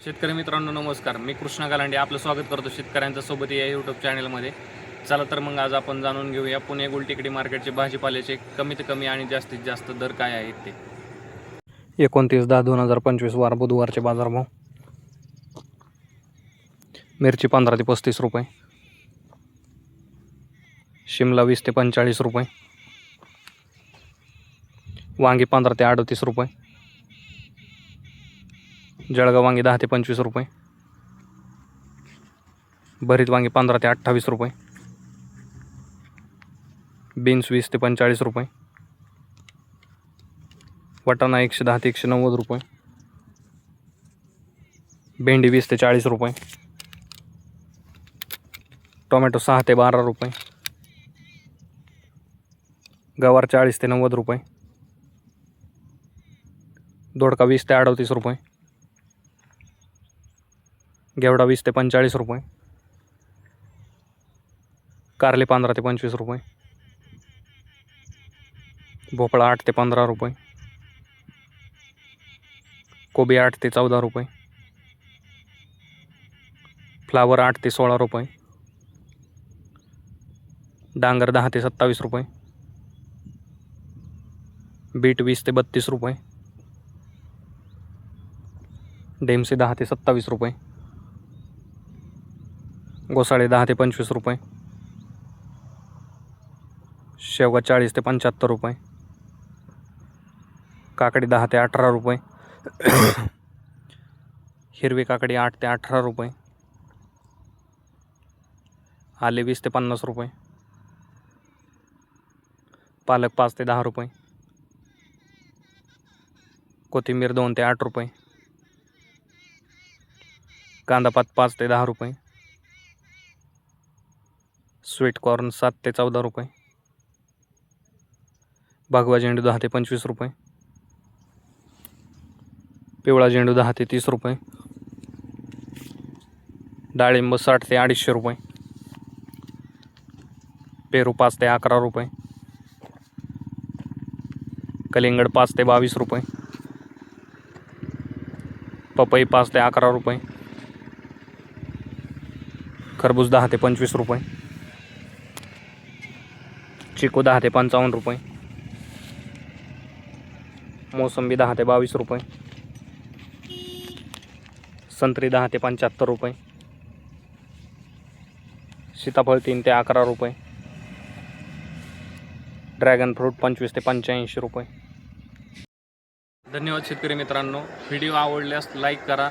शेतकरी मित्रांनो नमस्कार. मी कृष्णा गालांडे आपलं स्वागत करतो शेतकऱ्यांच्या सोबत या यूट्यूब चॅनलमध्ये चला तर मग आज आपण जाणून घेऊया पुणे गुलटेकडी मार्केटचे भाजीपाल्याचे कमीत कमी आणि जास्तीत जास्त दर काय आहेत ते. एकोणतीस दहा दोन हजार पंचवीस वार बुधवारचे बाजारभाव. मिरची पंधरा ते पस्तीस रुपये. शिमला वीस ते पंचेचाळीस रुपये. वांगी पंधरा ते अडतीस रुपये. जळगाव वांगी दहा ते पंचवीस रुपये. भरीत वांगी पंधरा ते अठ्ठावीस रुपये. बीन्स वीस ते पंचेचाळीस रुपये. वटाणा एकशे दहा ते एकशे नव्वद रुपये. भेंडी वीस ते चाळीस रुपये. टोमॅटो सहा ते बारा रुपये. गवार चाळीस ते नव्वद रुपये. दोडका वीस ते अडतीस रुपये. घेवडा वीस ते पंचेचाळीस रुपये. कारले पंधरा ते पंचवीस रुपये. भोपळा आठ ते पंधरा रुपये. कोबी आठ ते चौदा रुपये. फ्लावर आठ ते सोळा रुपये. डांगर दहा ते सत्तावीस रुपये. बीट वीस ते बत्तीस रुपये. डेमसे दहा ते सत्तावीस रुपये. घोसाळे दहा ते पंचवीस रुपये. शेवगा चाळीस ते पंच्याहत्तर रुपये. काकडी दहा ते अठरा रुपये. हिरवी काकडी आठ ते अठरा रुपये. आले वीस ते पन्नास रुपये. पालक पाच ते दहा रुपये. कोथिंबीर दोन ते आठ रुपये. कांदापात पाच ते दहा रुपये. स्वीट कॉर्न सात ते चौदा रुपये. भगवा झेंडू दहा ते पंचवीस रुपये. पिवळा झेंडू दहा ते तीस रुपये. डाळिंब साठ ते अडीचशे रुपये. पेरू पाच ते अकरा रुपये. कलिंगड पाच ते बावीस रुपये. पपई पाच ते अकरा रुपये. खरबूज दहा ते पंचवीस रुपये. चिकू दहा ते पंचावन्न रुपये. मोसंबी दहा ते बावीस रुपये. संत्री दहा ते पंच्याहत्तर रुपये. सीताफळ तीन ते अकरा रुपये. ड्रॅगन फ्रूट पंचवीस ते पंच्याऐंशी रुपये. धन्यवाद शेतकरी मित्रांनो. व्हिडिओ आवडल्यास लाईक करा.